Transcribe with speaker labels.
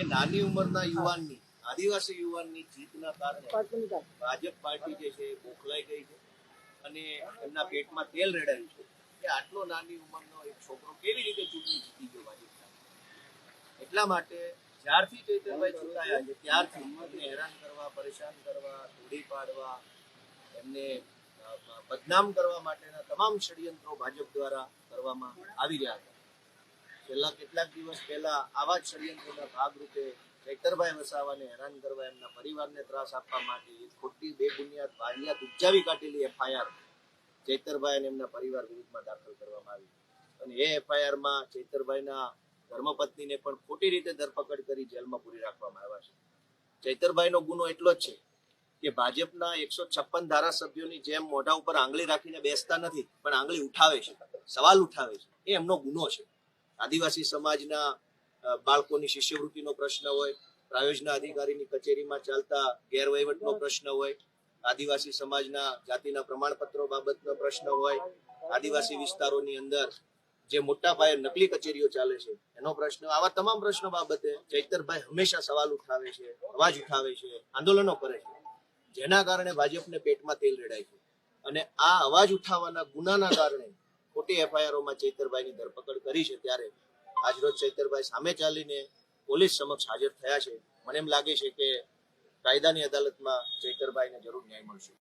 Speaker 1: એ નાની ઉંમરના યુવાનની, આદિવાસી યુવાનની જીતના કારણે ભાજપ પાર્ટી જે છે એ ગઈ છે અને એમના પેટમાં તેલ રેડાયું છે. કે આટલો નાની ઉંમરનો એક છોકરો કેવી રીતે ચૂંટણી જીતી ગયો ભાજપ એટલા માટે જ્યારથી ચૈતરભાઈ ચૂંટાયા છે, ત્યારથી ઉંમરને હેરાન કરવા, પરેશાન કરવા તોડી પાડવા, એમને બદનામ કરવા માટેના તમામ ષડયંત્રો ભાજપ દ્વારા કરવામાં આવી રહ્યા હતા. છેલ્લા કેટલાક દિવસ પહેલા આવા જ ષડયંત્રના ભાગરૂપે ચૈતરભાઈ વસાવાને હેરાન કરવા એમના પરિવારને ત્રાસ આપવા માટે ખોટી બેબુનિયાદ વાહિયાત ઉપજાવી કાઢેલી એફઆઈઆર ચૈતરભાઈ અને એમના પરિવાર વિરુદ્ધમાં દાખલ કરવામાં આવી. અને એ એફઆઈઆરમાં ચૈતરભાઈના ધર્મપત્નીને પણ ખોટી રીતે ધરપકડ કરી જેલમાં પૂરી રાખવામાં આવ્યા છે. ચૈતરભાઈનો ગુનો એટલો જ છે કે ભાજપના એકસો છપ્પન ધારાસભ્યોની જેમ મોઢા ઉપર આંગળી રાખીને બેસતા નથી, પણ આંગળી ઉઠાવે છે, સવાલ ઉઠાવે છે. એ એમનો ગુનો છે. આદિવાસી સમાજના બાળકોની શિષ્યવૃત્તિનો પ્રશ્ન હોય, પ્રાયોજના અધિકારીની કચેરીમાં ચાલતા ગેરવહીવટનો પ્રશ્ન હોય, આદિવાસી સમાજના જાતિના પ્રમાણપત્રો બાબતનો પ્રશ્ન હોય, આદિવાસી વિસ્તારોની અંદર જે મોટા પાયે નકલી કચેરીઓ ચાલે છે, એનો પ્રશ્ન, આવા તમામ પ્રશ્નો બાબતે ચૈતરભાઈ હંમેશા સવાલ ઉઠાવે છે, અવાજ ઉઠાવે છે, આંદોલનો કરે છે. જેના કારણે ભાજપને પેટમાં તેલ રેડાય છે. અને આ અવાજ ઉઠાવવાના ગુનાના કારણે ખોટી એફઆઈઆરોમાં ચૈતરભાઈની ધરપકડ કરી છે ત્યારે આજરોજ ચૈતરભાઈ સામે ચાલીને પોલીસ સમક્ષ હાજર થયા છે. મને એમ લાગે છે કે કાયદાની અદાલતમાં ચૈતરભાઈને જરૂર ન્યાય મળશે.